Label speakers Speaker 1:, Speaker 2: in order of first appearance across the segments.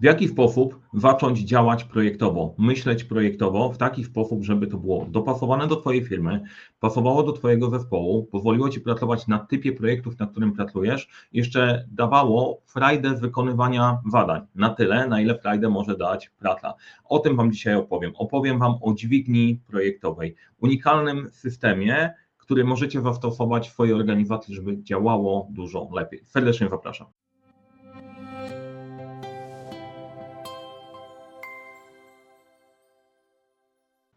Speaker 1: W jaki sposób zacząć działać projektowo, myśleć projektowo w taki sposób, żeby to było dopasowane do Twojej firmy, pasowało do Twojego zespołu, pozwoliło Ci pracować na typie projektów, na którym pracujesz, jeszcze dawało frajdę wykonywania zadań na tyle, na ile frajdę może dać praca. O tym Wam dzisiaj opowiem. Opowiem Wam o dźwigni projektowej, unikalnym systemie, który możecie zastosować w swojej organizacji, żeby działało dużo lepiej. Serdecznie zapraszam.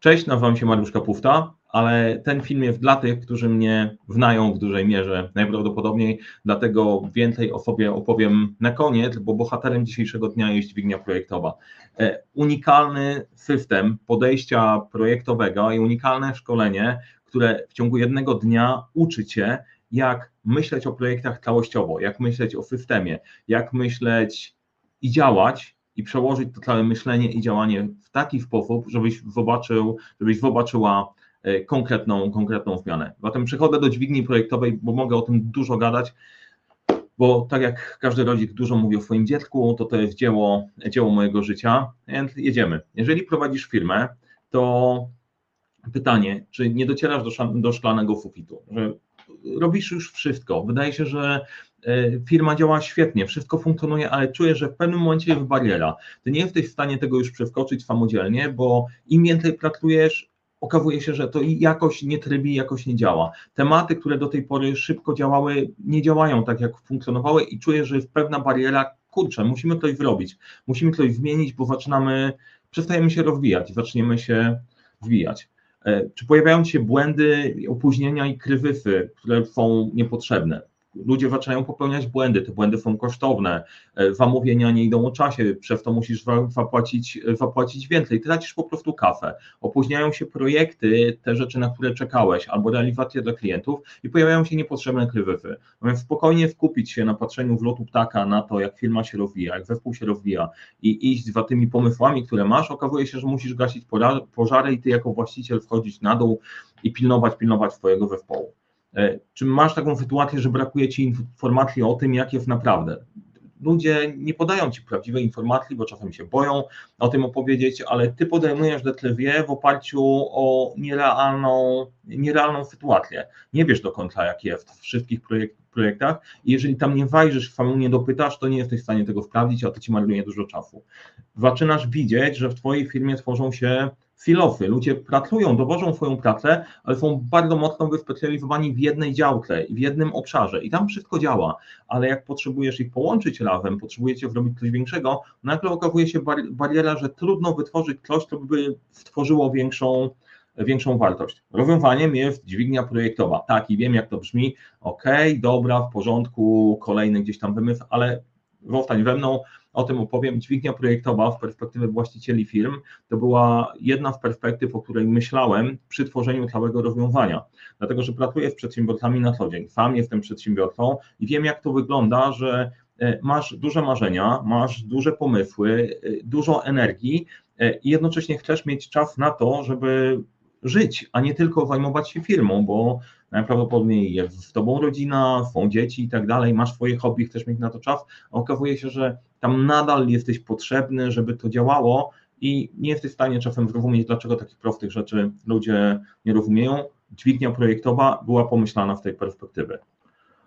Speaker 1: Cześć, nazywam się Mariusz Kapufta, ale ten film jest dla tych, którzy mnie znają w dużej mierze najprawdopodobniej, dlatego więcej o sobie opowiem na koniec, bo bohaterem dzisiejszego dnia jest dźwignia projektowa. E, unikalny system podejścia projektowego i unikalne szkolenie, które w ciągu jednego dnia uczy Cię, jak myśleć o projektach całościowo, jak myśleć o systemie, jak myśleć i działać i przełożyć to całe myślenie i działanie w taki sposób, żebyś zobaczył, żebyś zobaczyła e, konkretną, konkretną zmianę. Zatem przechodzę do dźwigni projektowej, bo mogę o tym dużo gadać, bo tak jak każdy rodzic dużo mówi o swoim dziecku, to to jest dzieło, dzieło mojego życia, więc jedziemy. Jeżeli prowadzisz firmę, to pytanie, czy nie docierasz do, do szklanego sufitu, że robisz już wszystko, wydaje się, że firma działa świetnie, wszystko funkcjonuje, ale czuję, że w pewnym momencie jest bariera. Ty nie jesteś w stanie tego już przeskoczyć samodzielnie, bo im więcej pracujesz, okazuje się, że to jakoś nie trybi, jakoś nie działa. Tematy, które do tej pory szybko działały, nie działają tak, jak funkcjonowały i czuję, że jest pewna bariera, kurczę, musimy coś zrobić, musimy coś zmienić, bo zaczynamy, przestajemy się rozwijać, zaczniemy się zwijać. E, czy pojawiają się błędy, opóźnienia i kryzysy, które są niepotrzebne? Ludzie zaczynają popełniać błędy, te błędy są kosztowne, e, zamówienia nie idą o czasie, przez to musisz zapłacić, zapłacić więcej, tracisz po prostu kafę, opóźniają się projekty, te rzeczy, na które czekałeś, albo realizacje dla klientów i pojawiają się niepotrzebne krywywy. Natomiast spokojnie wkupić się na patrzeniu w lotu ptaka na to, jak firma się rozwija, jak zespół się rozwija i iść za tymi pomysłami, które masz, okazuje się, że musisz gasić pożary i ty jako właściciel wchodzić na dół i pilnować, pilnować swojego zespołu. E, czy masz taką sytuację, że brakuje ci informacji o tym, jak jest naprawdę? Ludzie nie podają ci prawdziwej informacji, bo czasem się boją o tym opowiedzieć, ale ty podejmujesz decyzję w oparciu o nierealną, nierealną sytuację. Nie wiesz do końca, jak jest w wszystkich projektach i jeżeli tam nie wajrzysz, samemu nie dopytasz, to nie jesteś w stanie tego sprawdzić, a to ci marnuje dużo czasu. Zaczynasz widzieć, że w twojej firmie tworzą się silosy. Ludzie pracują, dowożą swoją pracę, ale są bardzo mocno wyspecjalizowani w jednej działce w jednym obszarze i tam wszystko działa, ale jak potrzebujesz ich połączyć razem, potrzebujecie zrobić coś większego, nagle okazuje się bariera, że trudno wytworzyć coś, co by stworzyło większą, większą wartość. Rozwiązaniem jest dźwignia projektowa. Tak, i wiem jak to brzmi, ok, dobra, w porządku, kolejny gdzieś tam wymysł, ale zostań we mną, o tym opowiem. Dźwignia projektowa w perspektywie właścicieli firm to była jedna z perspektyw, o której myślałem przy tworzeniu całego rozwiązania. Dlatego, że pracuję z przedsiębiorcami na co dzień. Sam jestem przedsiębiorcą i wiem, jak to wygląda, że e, masz duże marzenia, masz duże pomysły, e, dużo energii e, i jednocześnie chcesz mieć czas na to, żeby żyć, a nie tylko zajmować się firmą, bo najprawdopodobniej jest z tobą rodzina, są dzieci i tak dalej, masz swoje hobby, chcesz mieć na to czas, a okazuje się, że tam nadal jesteś potrzebny, żeby to działało i nie jesteś w stanie czasem zrozumieć, dlaczego takich prostych rzeczy ludzie nie rozumieją. Dźwignia projektowa była pomyślana w tej perspektywie.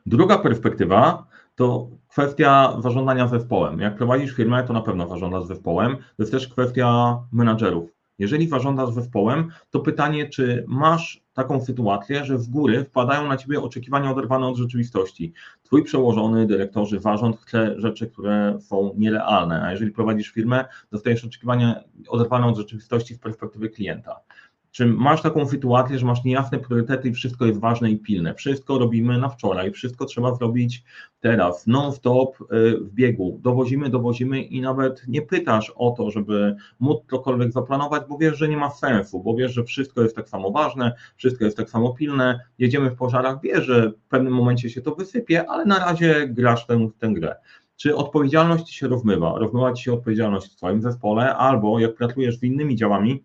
Speaker 1: Druga perspektywa to kwestia zarządzania zespołem. Jak prowadzisz firmę, to na pewno zarządzasz zespołem. To jest też kwestia menadżerów. Jeżeli zarządzasz zespołem, to pytanie, czy masz taką sytuację, że w góry wpadają na ciebie oczekiwania oderwane od rzeczywistości. Twój przełożony, dyrektorzy, zarząd chce rzeczy, które są nierealne, a jeżeli prowadzisz firmę, dostajesz oczekiwania oderwane od rzeczywistości w perspektywie klienta. Czy masz taką sytuację, że masz niejasne priorytety i wszystko jest ważne i pilne? Wszystko robimy na wczoraj, wszystko trzeba zrobić teraz, non-stop y, w biegu. Dowozimy, dowozimy i nawet nie pytasz o to, żeby móc cokolwiek zaplanować, bo wiesz, że nie ma sensu, bo wiesz, że wszystko jest tak samo ważne, wszystko jest tak samo pilne. Jedziemy w pożarach, wiesz, że w pewnym momencie się to wysypie, ale na razie grasz tę, tę grę czy odpowiedzialność się rozmywa? Rozmywa ci się odpowiedzialność w Twoim zespole, albo jak pracujesz z innymi działami,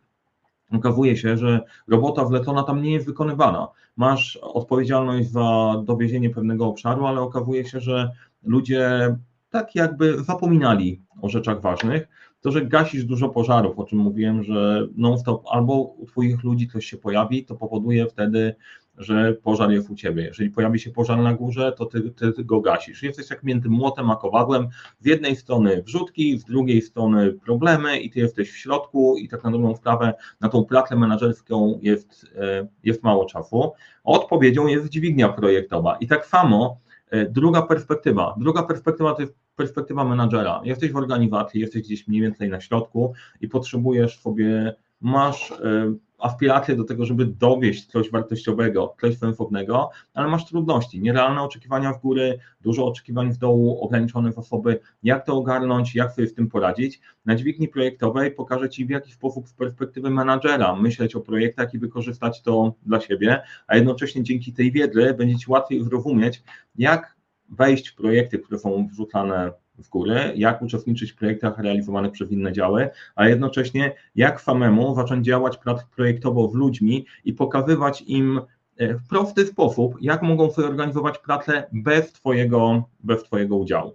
Speaker 1: okazuje się, że robota wlecona tam nie jest wykonywana. Masz odpowiedzialność za dowiezienie pewnego obszaru, ale okazuje się, że ludzie tak jakby zapominali o rzeczach ważnych, to, że gasisz dużo pożarów, o czym mówiłem, że non-stop albo u Twoich ludzi coś się pojawi, to powoduje wtedy, że pożar jest u Ciebie. Jeżeli pojawi się pożar na górze, to Ty, ty, go gasisz. Jesteś jak między młotem a kowadłem, z jednej strony wrzutki, z drugiej strony problemy i Ty jesteś w środku i tak na dobrą sprawę na tą pracę menedżerską jest, e, jest mało czasu. Odpowiedzią jest dźwignia projektowa i tak samo e, druga perspektywa. Druga perspektywa to jest perspektywa menadżera. Jesteś w organizacji, jesteś gdzieś mniej więcej na środku i potrzebujesz sobie, masz e, aspiracje do tego, żeby dowieść coś wartościowego, coś sensownego, ale masz trudności, nierealne oczekiwania w góry, dużo oczekiwań w dołu, ograniczone zasoby, jak to ogarnąć, jak sobie z tym poradzić. Na dźwigni projektowej pokażę Ci w jaki sposób z perspektywy menadżera myśleć o projektach i wykorzystać to dla siebie, a jednocześnie dzięki tej wiedzy będzie Ci łatwiej zrozumieć, jak wejść w projekty, które są wrzucane w górę, jak uczestniczyć w projektach realizowanych przez inne działy, a jednocześnie jak samemu zacząć działać projektowo z ludźmi i pokazywać im e, w prosty sposób, jak mogą sobie organizować pracę bez twojego, bez twojego udziału.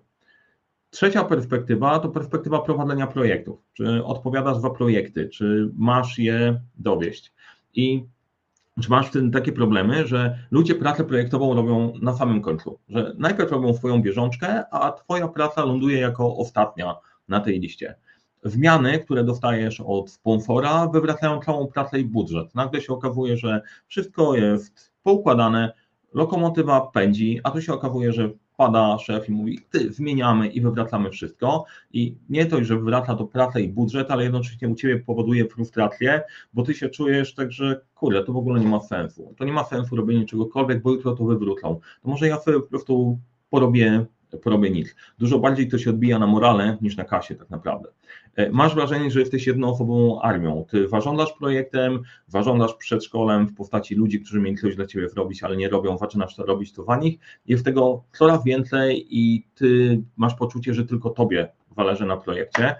Speaker 1: Trzecia perspektywa to perspektywa prowadzenia projektów. Czy odpowiadasz za projekty, czy masz je dowieść? I czy masz tym takie problemy, że ludzie pracę projektową robią na samym końcu, że najpierw robią swoją bieżączkę, a twoja praca ląduje jako ostatnia na tej liście. Zmiany, które dostajesz od sponsora, wywracają całą pracę i budżet. Nagle się okazuje, że wszystko jest poukładane, lokomotywa pędzi, a tu się okazuje, że pada szef i mówi, ty, zmieniamy i wywracamy wszystko. I nie to, że wywraca to pracę i budżet, ale jednocześnie u ciebie powoduje frustrację, bo ty się czujesz tak, że kurde, to w ogóle nie ma sensu, to nie ma sensu robienie czegokolwiek, bo jutro to wywrócą, to może ja sobie po prostu porobię porobię nic. Dużo bardziej to się odbija na morale niż na kasie tak naprawdę. E, masz wrażenie, że jesteś jednoosobową armią. Ty zarządzasz projektem, zarządzasz przedszkolem w postaci ludzi, którzy mieli coś dla ciebie zrobić, ale nie robią, zaczynasz to robić to za nich. Jest tego coraz więcej i ty masz poczucie, że tylko tobie zależy na projekcie.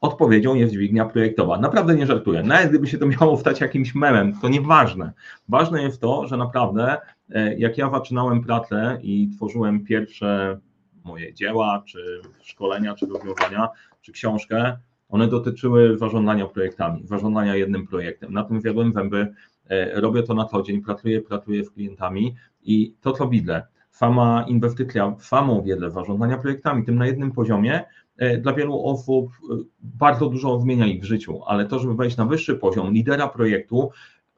Speaker 1: Odpowiedzią jest dźwignia projektowa. Naprawdę nie żartuję. Nawet gdyby się to miało stać jakimś memem, to nieważne. Ważne jest to, że naprawdę e, jak ja zaczynałem pracę i tworzyłem pierwsze moje dzieła, czy szkolenia, czy rozwiązania, czy książkę, one dotyczyły zarządzania projektami, zarządzania jednym projektem. Na tym zjadłem zęby, e, robię to na co dzień, pracuję, pracuję z klientami i to, co widzę, sama inwestycja samą wiedzę zarządzania projektami, tym na jednym poziomie, e, dla wielu osób e, bardzo dużo zmienia ich w życiu, ale to, żeby wejść na wyższy poziom lidera projektu,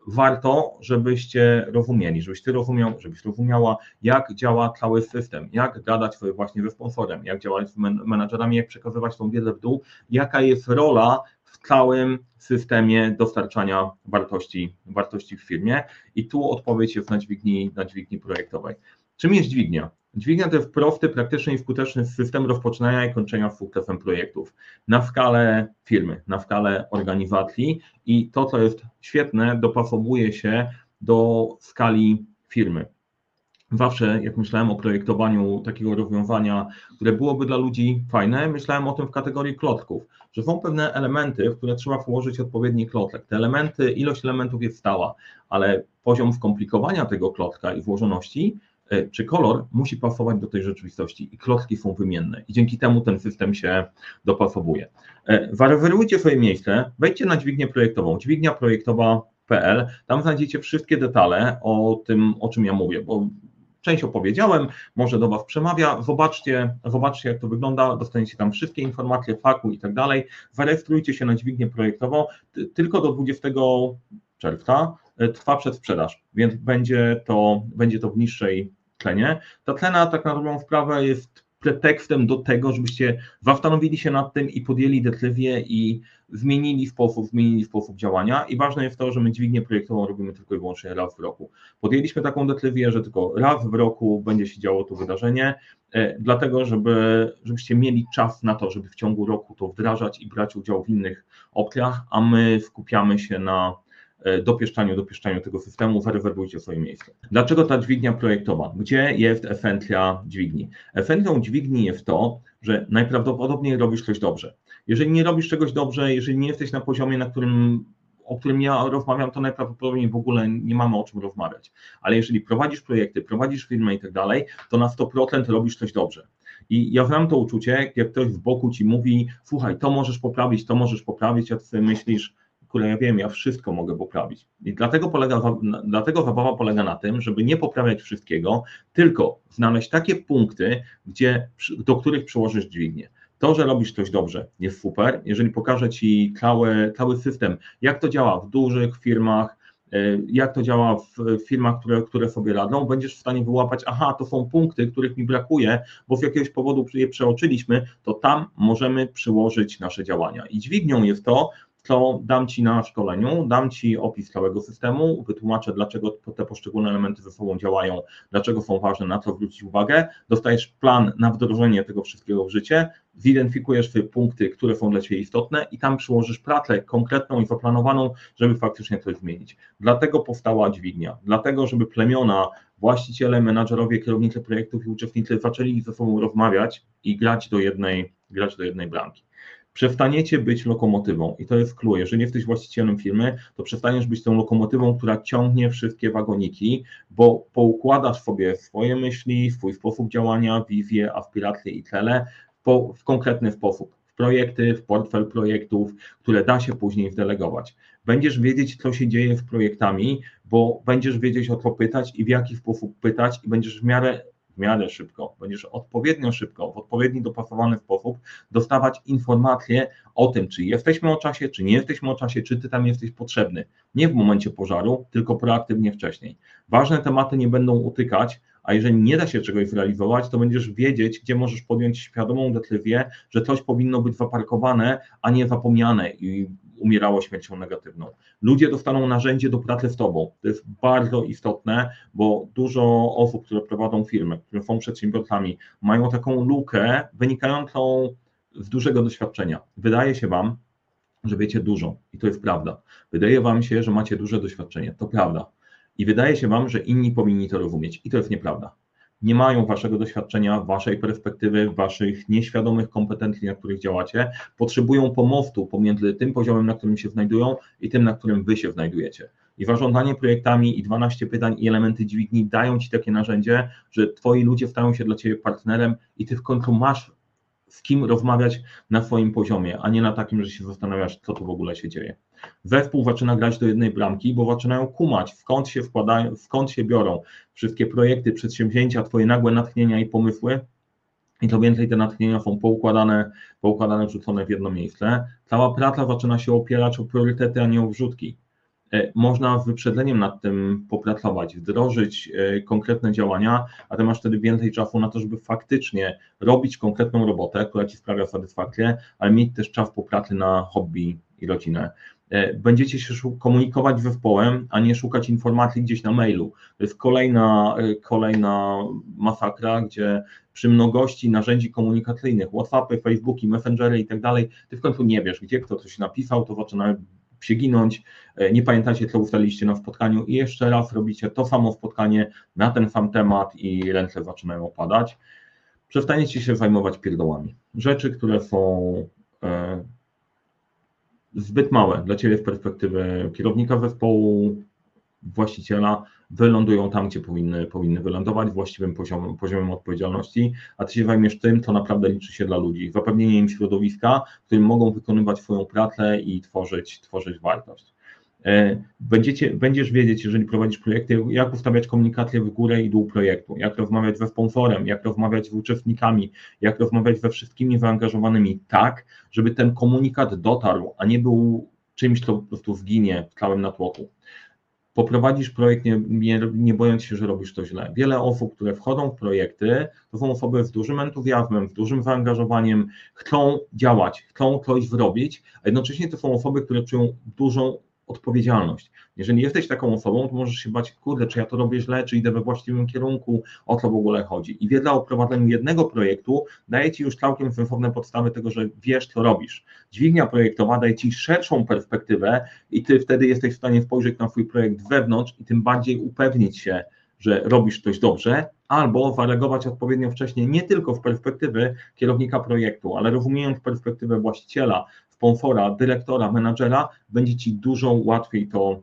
Speaker 1: warto, żebyście rozumieli, żebyś ty rozumiał, żebyś rozumiała, jak działa cały system, jak gadać sobie właśnie ze sponsorem, jak działać z menadżerami, jak przekazywać tą wiedzę w dół, jaka jest rola w całym systemie dostarczania wartości, wartości w firmie. I tu odpowiedź jest na dźwigni, na dźwigni projektowej. Czym jest dźwignia? Dźwignia to jest prosty, praktyczny i skuteczny system rozpoczynania i kończenia sukcesem projektów na skalę firmy, na skalę organizacji i to, co jest świetne, dopasowuje się do skali firmy. Zawsze, jak myślałem o projektowaniu takiego rozwiązania, które byłoby dla ludzi fajne, myślałem o tym w kategorii klocków, że są pewne elementy, w które trzeba włożyć odpowiedni klocek. Te elementy, ilość elementów jest stała, ale poziom skomplikowania tego klocka i włożoności czy kolor musi pasować do tej rzeczywistości i klocki są wymienne? I dzięki temu ten system się dopasowuje. E, zarezerwujcie swoje miejsce, wejdźcie na dźwignię projektową, dźwignia projektowa.pl, tam znajdziecie wszystkie detale o tym, o czym ja mówię, bo część opowiedziałem, może do Was przemawia, zobaczcie, zobaczcie jak to wygląda, dostaniecie tam wszystkie informacje, faku i tak dalej, zarejestrujcie się na dźwignię projektową, tylko do 20 czerwca, E, trwa przedsprzedaż, więc będzie to, będzie to w niższej cenie. Ta cena tak na dobrą sprawę jest pretekstem do tego, żebyście zastanowili się nad tym i podjęli decyzję i zmienili sposób, zmienili sposób działania i ważne jest to, że my dźwignię projektową robimy tylko i wyłącznie raz w roku. Podjęliśmy taką decyzję, że tylko raz w roku będzie się działo to wydarzenie, e, dlatego żeby, żebyście mieli czas na to, żeby w ciągu roku to wdrażać i brać udział w innych opcjach, a my skupiamy się na E, dopieszczaniu, dopieszczaniu tego systemu, zarezerwujcie swoje miejsce. Dlaczego ta dźwignia projektowa? Gdzie jest esencja dźwigni? Esencją dźwigni jest to, że najprawdopodobniej robisz coś dobrze. Jeżeli nie robisz czegoś dobrze, jeżeli nie jesteś na poziomie, na którym o którym ja rozmawiam, to najprawdopodobniej w ogóle nie mamy o czym rozmawiać. Ale jeżeli prowadzisz projekty, prowadzisz firmę i tak dalej, to na 100% robisz coś dobrze. I ja znam to uczucie, jak ktoś w boku ci mówi, słuchaj, to możesz poprawić, to możesz poprawić, a ty myślisz, które ja wiem, ja wszystko mogę poprawić. I dlatego, polega, dlatego zabawa polega na tym, żeby nie poprawiać wszystkiego, tylko znaleźć takie punkty, gdzie, do których przyłożysz dźwignię. To, że robisz coś dobrze, jest super. Jeżeli pokażę Ci cały, cały system, jak to działa w dużych firmach, e, jak to działa w firmach, które, które sobie radzą, będziesz w stanie wyłapać, aha, to są punkty, których mi brakuje, bo z jakiegoś powodu je przeoczyliśmy, to tam możemy przyłożyć nasze działania. I dźwignią jest to, to dam Ci na szkoleniu, dam Ci opis całego systemu, wytłumaczę, dlaczego te poszczególne elementy ze sobą działają, dlaczego są ważne, na co zwrócić uwagę. Dostajesz plan na wdrożenie tego wszystkiego w życie, zidentyfikujesz te punkty, które są dla Ciebie istotne i tam przyłożysz pracę konkretną i zaplanowaną, żeby faktycznie coś zmienić. Dlatego powstała dźwignia, dlatego, żeby plemiona, właściciele, menadżerowie, kierownicy projektów i uczestnicy zaczęli ze sobą rozmawiać i grać do jednej, grać do jednej bramki przestaniecie być lokomotywą i to jest clue. Jeżeli jesteś właścicielem firmy, to przestaniesz być tą lokomotywą, która ciągnie wszystkie wagoniki, bo poukładasz sobie swoje myśli, swój sposób działania, wizję, aspiracje i cele w konkretny sposób. W projekty, w portfel projektów, które da się później wdelegować. Będziesz wiedzieć, co się dzieje z projektami, bo będziesz wiedzieć o co pytać i w jaki sposób pytać i będziesz w miarę w miarę szybko, będziesz odpowiednio szybko, w odpowiedni dopasowany sposób dostawać informacje o tym, czy jesteśmy o czasie, czy nie jesteśmy o czasie, czy ty tam jesteś potrzebny. Nie w momencie pożaru, tylko proaktywnie wcześniej. Ważne tematy nie będą utykać, a jeżeli nie da się czegoś zrealizować, to będziesz wiedzieć, gdzie możesz podjąć świadomą decyzję, że coś powinno być zaparkowane, a nie zapomniane i umierało śmiercią negatywną. Ludzie dostaną narzędzie do pracy z tobą. To jest bardzo istotne, bo dużo osób, które prowadzą firmy, które są przedsiębiorcami, mają taką lukę wynikającą z dużego doświadczenia. Wydaje się wam, że wiecie dużo i to jest prawda. Wydaje wam się, że macie duże doświadczenie. To prawda. I wydaje się wam, że inni powinni to rozumieć i to jest nieprawda nie mają waszego doświadczenia, waszej perspektywy, waszych nieświadomych kompetencji, na których działacie, potrzebują pomostu pomiędzy tym poziomem, na którym się znajdują i tym, na którym wy się znajdujecie. I zarządzanie projektami i 12 pytań i elementy dźwigni dają ci takie narzędzie, że twoi ludzie stają się dla ciebie partnerem i ty w końcu masz z kim rozmawiać na swoim poziomie, a nie na takim, że się zastanawiasz, co tu w ogóle się dzieje. Zespół zaczyna grać do jednej bramki, bo zaczynają kumać, skąd się wkładają, skąd się biorą wszystkie projekty, przedsięwzięcia, twoje nagłe natchnienia i pomysły, i to więcej te natchnienia są poukładane, poukładane, wrzucone w jedno miejsce. Cała praca zaczyna się opierać o priorytety, a nie o wrzutki. E, można z wyprzedzeniem nad tym popracować, wdrożyć e, konkretne działania, a ty masz wtedy więcej czasu na to, żeby faktycznie robić konkretną robotę, która ci sprawia satysfakcję, ale mieć też czas po pracy na hobby i rodzinę. E, będziecie się komunikować zespołem, a nie szukać informacji gdzieś na mailu. To jest kolejna, kolejna masakra, gdzie przy mnogości narzędzi komunikacyjnych, WhatsAppy, Facebooki, Messengery i tak dalej, ty w końcu nie wiesz, gdzie kto coś napisał, to zaczyna przeginąć, e, nie pamiętacie, co ustaliliście na spotkaniu i jeszcze raz robicie to samo spotkanie na ten sam temat i ręce zaczynają opadać. Przestaniecie się zajmować pierdołami. Rzeczy, które są e, zbyt małe dla Ciebie z perspektywy kierownika zespołu, właściciela, wylądują tam, gdzie powinny, powinny wylądować, właściwym poziomem, odpowiedzialności, a Ty się zajmiesz tym, co naprawdę liczy się dla ludzi. Zapewnienie im środowiska, w którym mogą wykonywać swoją pracę i tworzyć, tworzyć wartość. E, będziecie, będziesz wiedzieć, jeżeli prowadzisz projekty, jak ustawiać komunikację w górę i dół projektu, jak rozmawiać ze sponsorem, jak rozmawiać z uczestnikami, jak rozmawiać ze wszystkimi zaangażowanymi tak, żeby ten komunikat dotarł, a nie był czymś, co po prostu zginie w całym natłoku poprowadzisz projekt, nie, nie, nie, bojąc się, że robisz to źle. Wiele osób, które wchodzą w projekty, to są osoby z dużym entuzjazmem, z dużym zaangażowaniem, chcą działać, chcą coś zrobić, a jednocześnie to są osoby, które czują dużą odpowiedzialność. Jeżeli jesteś taką osobą, to możesz się bać, kurde, czy ja to robię źle, czy idę we właściwym kierunku, o co w ogóle chodzi. I wiedza o prowadzeniu jednego projektu daje Ci już całkiem sensowne podstawy tego, że wiesz, co robisz. Dźwignia projektowa daje Ci szerszą perspektywę i Ty wtedy jesteś w stanie spojrzeć na Twój projekt wewnątrz i tym bardziej upewnić się, że robisz coś dobrze, albo zareagować odpowiednio wcześniej, nie tylko z perspektywy kierownika projektu, ale rozumiejąc perspektywę właściciela, sponsora, dyrektora, menadżera, będzie Ci dużo łatwiej to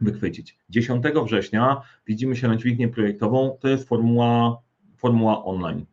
Speaker 1: wychwycić. 10 września widzimy się na dźwignię projektową, to jest formuła, formuła online.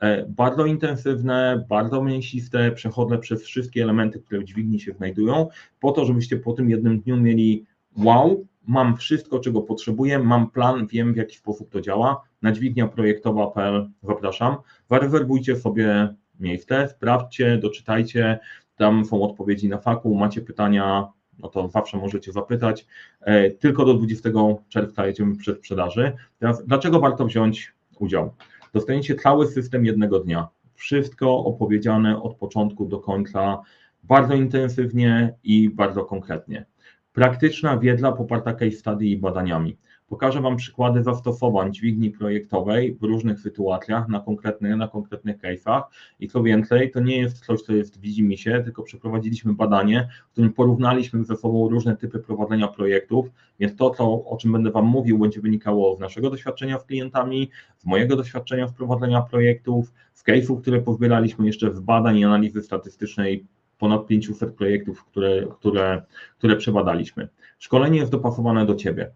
Speaker 1: E, bardzo intensywne, bardzo mięsiste, przechodzę przez wszystkie elementy, które w dźwigni się znajdują, po to, żebyście po tym jednym dniu mieli wow, mam wszystko, czego potrzebuję, mam plan, wiem w jaki sposób to działa. Na dźwignia projektowa.pl zapraszam. Zarezerwujcie sobie miejsce, sprawdźcie, doczytajcie, tam są odpowiedzi na faku, macie pytania, no to zawsze możecie zapytać. E, tylko do 20 czerwca jedziemy przed sprzedaży. Teraz, dlaczego warto wziąć udział? Dostaniecie cały system jednego dnia. Wszystko opowiedziane od początku do końca, bardzo intensywnie i bardzo konkretnie. Praktyczna wiedza poparta case study i badaniami. Pokażę Wam przykłady zastosowań dźwigni projektowej w różnych sytuacjach, na konkretnych, na konkretnych case'ach i co więcej, to nie jest coś, co jest widzi się, tylko przeprowadziliśmy badanie, w którym porównaliśmy ze sobą różne typy prowadzenia projektów, więc to, co, o czym będę Wam mówił, będzie wynikało z naszego doświadczenia z klientami, z mojego doświadczenia w prowadzenia projektów, z case'ów, które pozbieraliśmy jeszcze z badań i analizy statystycznej ponad 500 projektów, które, które, które przebadaliśmy. Szkolenie jest dopasowane do Ciebie.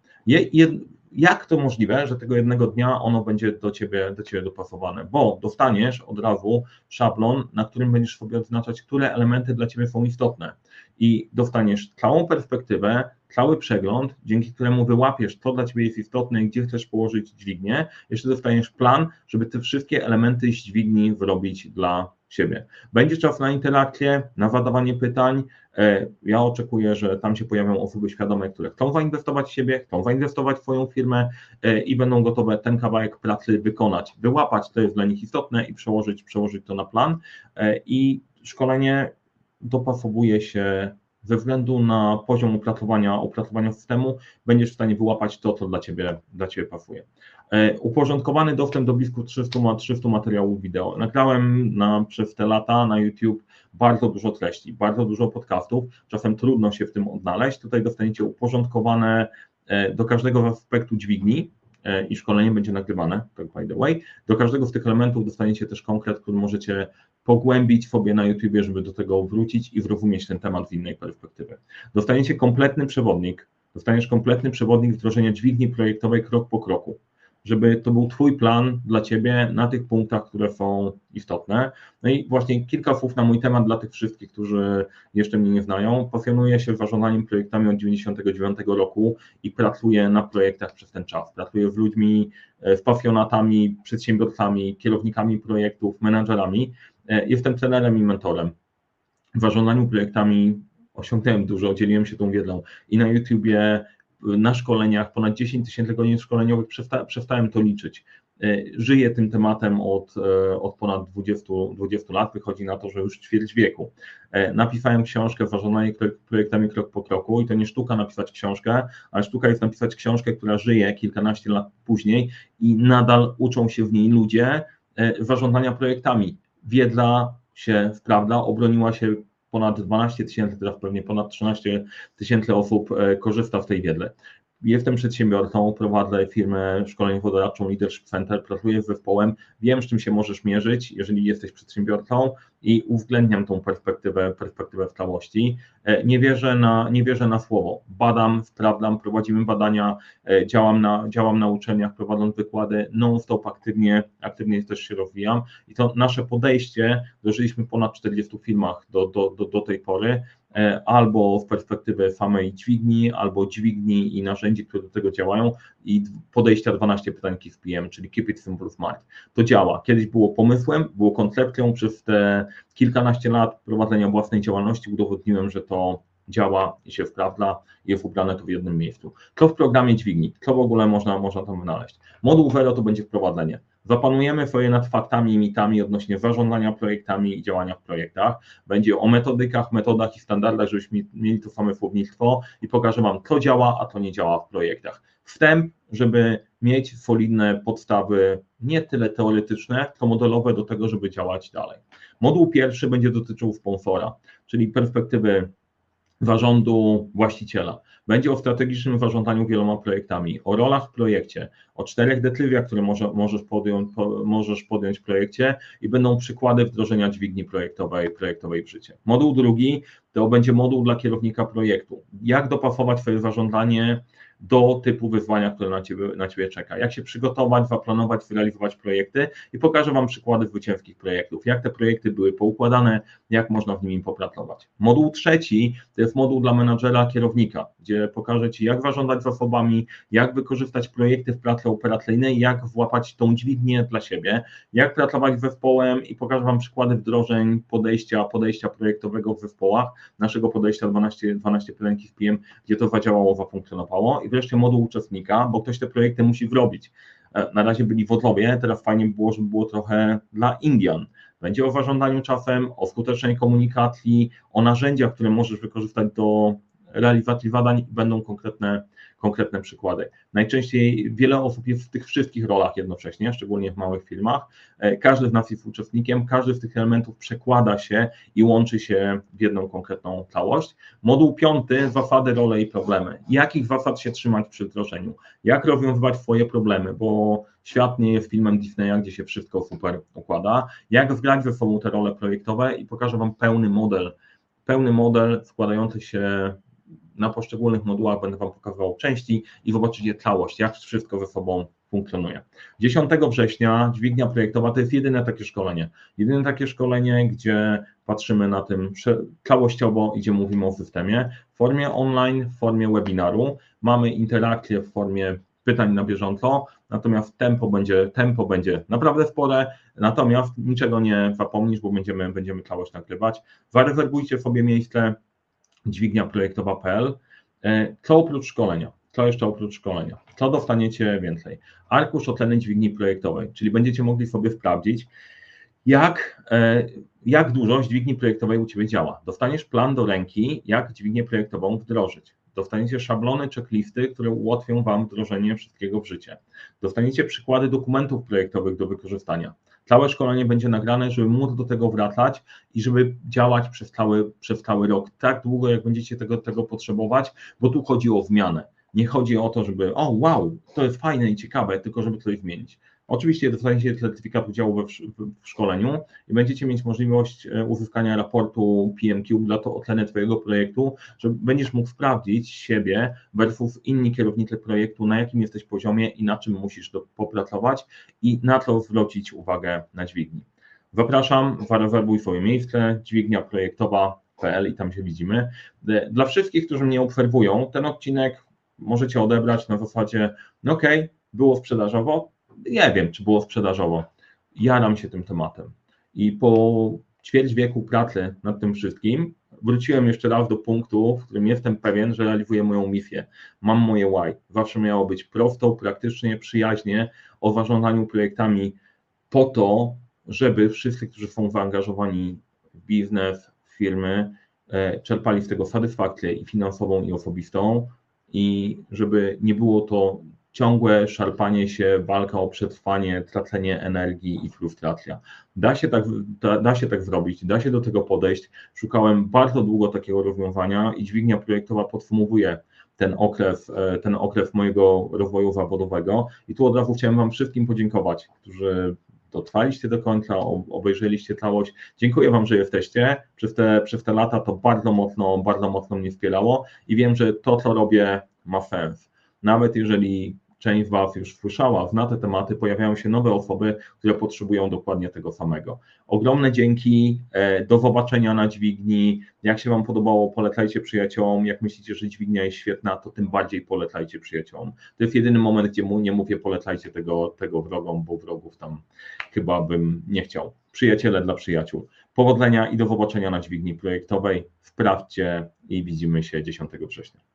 Speaker 1: Jak to możliwe, że tego jednego dnia ono będzie do ciebie, do ciebie dopasowane? Bo dostaniesz od razu szablon, na którym będziesz sobie odznaczać, które elementy dla ciebie są istotne. I dostaniesz całą perspektywę, cały przegląd, dzięki któremu wyłapiesz, co dla ciebie jest istotne i gdzie chcesz położyć dźwignię. Jeszcze dostaniesz plan, żeby te wszystkie elementy z dźwigni wyrobić dla siebie. Będzie czas na interakcję, na zadawanie pytań. E, ja oczekuję, że tam się pojawią osoby świadome, które chcą zainwestować w siebie, chcą zainwestować w swoją firmę e, i będą gotowe ten kawałek pracy wykonać, wyłapać, co jest dla nich istotne i przełożyć, przełożyć to na plan. E, I szkolenie dopasowuje się ze względu na poziom opracowania, opracowania systemu, będziesz w stanie wyłapać to, co dla Ciebie, dla ciebie pasuje. E, uporządkowany dostęp do blisko 300, 300 materiałów wideo. Nagrałem na, przez te lata na YouTube bardzo dużo treści, bardzo dużo podcastów, czasem trudno się w tym odnaleźć. Tutaj dostaniecie uporządkowane e, do każdego aspektu dźwigni, e, i szkolenie będzie nagrywane, tak by the way. Do każdego z tych elementów dostaniecie też konkret, który możecie pogłębić sobie na YouTube, żeby do tego wrócić i zrozumieć ten temat z innej perspektywy. Dostaniecie kompletny przewodnik, dostaniesz kompletny przewodnik wdrożenia dźwigni projektowej krok po kroku żeby to był Twój plan dla Ciebie na tych punktach, które są istotne. No i właśnie kilka słów na mój temat dla tych wszystkich, którzy jeszcze mnie nie znają. Pasjonuję się zarządzaniem projektami od 99 roku i pracuję na projektach przez ten czas. Pracuję z ludźmi, e, z pasjonatami, przedsiębiorcami, kierownikami projektów, menadżerami. E, jestem trenerem i mentorem. W zarządzaniu projektami osiągnąłem dużo, dzieliłem się tą wiedzą i na YouTubie na szkoleniach, ponad 10 tysięcy godzin szkoleniowych, przesta, przestałem to liczyć. E, żyję tym tematem od, e, od ponad 20, 20 lat, wychodzi na to, że już ćwierć wieku. Napisałem książkę Zarządzanie projektami krok po kroku i to nie sztuka napisać książkę, ale sztuka jest napisać książkę, która żyje kilkanaście lat później i nadal uczą się w niej ludzie zarządzania projektami. Wiedza się sprawdza, obroniła się ponad 12 tysięcy, teraz pewnie ponad 13 tysięcy osób e, korzysta z tej wiedzy. Jestem przedsiębiorcą, prowadzę firmę szkoleniowo-doradczą Leadership Center, pracuję z zespołem, wiem, z czym się możesz mierzyć, jeżeli jesteś przedsiębiorcą i uwzględniam tą perspektywę, perspektywę w całości. E, nie wierzę, na, nie wierzę na słowo. Badam, sprawdzam, prowadzimy badania, e, działam na, działam na uczelniach, prowadząc wykłady, non-stop aktywnie, aktywnie też się rozwijam i to nasze podejście, dożyliśmy ponad 40 filmach do, do, do, do tej pory, albo w perspektywie samej dźwigni, albo dźwigni i narzędzi, które do tego działają i podejścia 12 pytań KIF-PM, czyli Keep It Simple Smart. To działa. Kiedyś było pomysłem, było koncepcją, przez te kilkanaście lat prowadzenia własnej działalności udowodniłem, że to działa i się sprawdza, jest ubrane to w jednym miejscu. Co w programie dźwigni? Co w ogóle można, można tam wynaleźć? Moduł Vero to będzie wprowadzenie. Zapanujemy sobie nad faktami i mitami odnośnie zarządzania projektami i działania w projektach. Będzie o metodykach, metodach i standardach, żebyśmy mieli to same słownictwo i pokażę Wam, co działa, a co nie działa w projektach. Wstęp, żeby mieć solidne podstawy, nie tyle teoretyczne, co modelowe do tego, żeby działać dalej. Moduł pierwszy będzie dotyczył sponsora, czyli perspektywy zarządu właściciela. Będzie o strategicznym zarządzaniu wieloma projektami, o rolach w projekcie, o czterech decyzjach, które może, możesz, podjąć, po, możesz podjąć w projekcie i będą przykłady wdrożenia dźwigni projektowej, projektowej w życie. Moduł drugi to będzie moduł dla kierownika projektu. Jak dopasować swoje zarządzanie do typu wyzwania, które na ciebie, na ciebie czeka. Jak się przygotować, zaplanować, zrealizować projekty i pokażę Wam przykłady zwycięskich projektów, jak te projekty były poukładane, jak można w nimi popracować. Moduł trzeci to jest moduł dla menadżera, kierownika, gdzie pokażę Ci, jak zarządzać zasobami, jak wykorzystać projekty w pracy operacyjnej, jak włapać tą dźwignię dla siebie, jak pracować z zespołem i pokażę Wam przykłady wdrożeń, podejścia, podejścia projektowego w zespołach, naszego podejścia 12, 12 pylenki w PM, gdzie to zadziałało, zafunkcjonowało i wreszcie moduł uczestnika, bo ktoś te projekty musi zrobić. E, na razie byli w Odlowie, teraz fajnie by było, żeby było trochę dla Indian. Będzie o zarządzaniu czasem, o skutecznej komunikacji, o narzędziach, które możesz wykorzystać do realizacji zadań będą konkretne konkretne przykłady. Najczęściej wiele osób jest w tych wszystkich rolach jednocześnie, szczególnie w małych firmach. E, każdy z nas jest uczestnikiem, każdy z tych elementów przekłada się i łączy się w jedną konkretną całość. Moduł piąty, zasady, role i problemy. Jakich zasad się trzymać przy wdrożeniu? Jak rozwiązywać swoje problemy, bo świat nie jest filmem Disneya, gdzie się wszystko super układa. Jak wgrać ze sobą te role projektowe i pokażę Wam pełny model, pełny model składający się na poszczególnych modułach będę Wam pokazywał części i zobaczycie całość, jak wszystko ze sobą funkcjonuje. 10 września dźwignia projektowa to jest jedyne takie szkolenie. Jedyne takie szkolenie, gdzie patrzymy na tym całościowo, gdzie mówimy o systemie w formie online, w formie webinaru. Mamy interakcję w formie pytań na bieżąco, natomiast tempo będzie, tempo będzie naprawdę spore, natomiast niczego nie zapomnisz, bo będziemy, będziemy całość nagrywać. Zarezerwujcie sobie miejsce, dźwigniaprojektowa.pl. E, co oprócz szkolenia? Co jeszcze oprócz szkolenia? Co dostaniecie więcej? Arkusz oceny dźwigni projektowej, czyli będziecie mogli sobie sprawdzić, jak, e, jak dużo dźwigni projektowej u Ciebie działa. Dostaniesz plan do ręki, jak dźwignię projektową wdrożyć. Dostaniecie szablony, checklisty, które ułatwią Wam wdrożenie wszystkiego w życie. Dostaniecie przykłady dokumentów projektowych do wykorzystania. Całe szkolenie będzie nagrane, żeby móc do tego wracać i żeby działać przez cały, przez cały rok, tak długo, jak będziecie tego, tego potrzebować, bo tu chodzi o zmianę. Nie chodzi o to, żeby, o wow, to jest fajne i ciekawe, tylko żeby coś zmienić. Oczywiście dostaniecie certyfikat udziału we, w, szkoleniu i będziecie mieć możliwość e, uzyskania raportu PMQ dla to oceny Twojego projektu, że będziesz mógł sprawdzić siebie versus inni kierownicy projektu, na jakim jesteś poziomie i na czym musisz do, popracować i na co zwrócić uwagę na dźwigni. Zapraszam, zarezerwuj swoje miejsce, dźwignia projektowa.pl i tam się widzimy. E, dla wszystkich, którzy mnie obserwują, ten odcinek możecie odebrać na zasadzie, no okej, okay, było sprzedażowo, nie wiem, czy było sprzedażowo. Jaram się tym tematem. I po ćwierć wieku pracy nad tym wszystkim wróciłem jeszcze raz do punktu, w którym jestem pewien, że realizuję moją misję. Mam moje why. Zawsze miało być prosto, praktycznie, przyjaźnie o zarządzaniu projektami po to, żeby wszyscy, którzy są zaangażowani w biznes, w firmy, e, czerpali z tego satysfakcję i finansową, i osobistą, i żeby nie było to ciągłe szarpanie się, walka o przetrwanie, tracenie energii i frustracja. Da się, tak, da, da, się tak zrobić, da się do tego podejść. Szukałem bardzo długo takiego rozwiązania i dźwignia projektowa podsumowuje ten okres, e, ten okres mojego rozwoju zawodowego. I tu od razu chciałem Wam wszystkim podziękować, którzy dotrwaliście do końca, obejrzeliście całość. Dziękuję Wam, że jesteście. Przez te, przez te lata to bardzo mocno, bardzo mocno mnie wspierało i wiem, że to, co robię, ma sens. Nawet jeżeli część z Was już słyszała, zna te tematy, pojawiają się nowe osoby, które potrzebują dokładnie tego samego. Ogromne dzięki, e, do zobaczenia na dźwigni. Jak się Wam podobało, polecajcie przyjaciołom. Jak myślicie, że dźwignia jest świetna, to tym bardziej polecajcie przyjaciołom. To jest jedyny moment, gdzie mu nie mówię polecajcie tego, tego wrogom, bo wrogów tam chyba bym nie chciał. Przyjaciele dla przyjaciół. Powodzenia i do zobaczenia na dźwigni projektowej. Sprawdźcie i widzimy się 10 września.